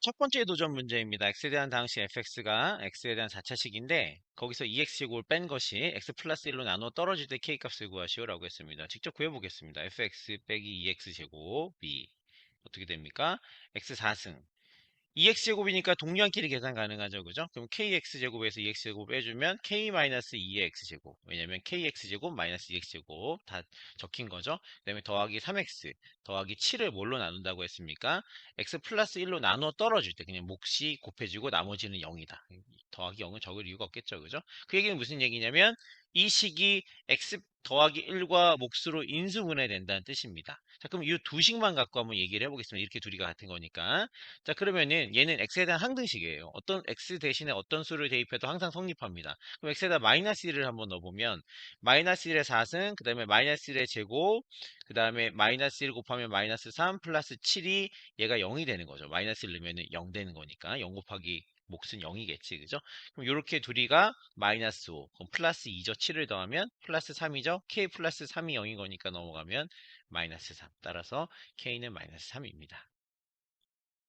첫 번째 도전 문제입니다. x에 대한 당시 fx가 x에 대한 4차식인데 거기서 2x제곱을 뺀 것이 x 플러스 1로 나눠 떨어질 때 k값을 구하시오 라고 했습니다. 직접 구해보겠습니다. fx 빼기 2x제곱 b 어떻게 됩니까? x 4승 2x제곱이니까 동류한끼리 계산 가능하죠. 그죠? 그럼 kx제곱에서 2x제곱 빼주면 k-2의 x제곱. 왜냐면 kx제곱 마이너스 2x제곱 다 적힌 거죠. 그 다음에 더하기 3x 더하기 7을 뭘로 나눈다고 했습니까? x 플러스 1로 나눠 떨어질 때 그냥 몫이 곱해지고 나머지는 0이다. 더하기 0은 적을 이유가 없겠죠. 그죠? 그 얘기는 무슨 얘기냐면 이 식이 x 더하기 1과 몫으로 인수분해된다는 뜻입니다. 자, 그럼 이 두 식만 갖고 한번 얘기를 해보겠습니다. 이렇게 둘이가 같은 거니까. 자, 그러면은 얘는 x에 대한 항등식이에요. 어떤 x 대신에 어떤 수를 대입해도 항상 성립합니다. 그럼 x에다 마이너스 1을 한번 넣어보면 마이너스 1의 4승, 그 다음에 마이너스 1의 제곱, 그 다음에 마이너스 1 곱하면 마이너스 3 플러스 7이 얘가 0이 되는 거죠. 마이너스 1 넣으면 0 되는 거니까 0 곱하기 몫은 0이겠지 그죠? 그럼 이렇게 둘이가 마이너스 5 그럼 플러스 2죠 7을 더하면 플러스 3이죠? K 플러스 3이 0인 거니까 넘어가면 마이너스 3 따라서 k는 마이너스 3입니다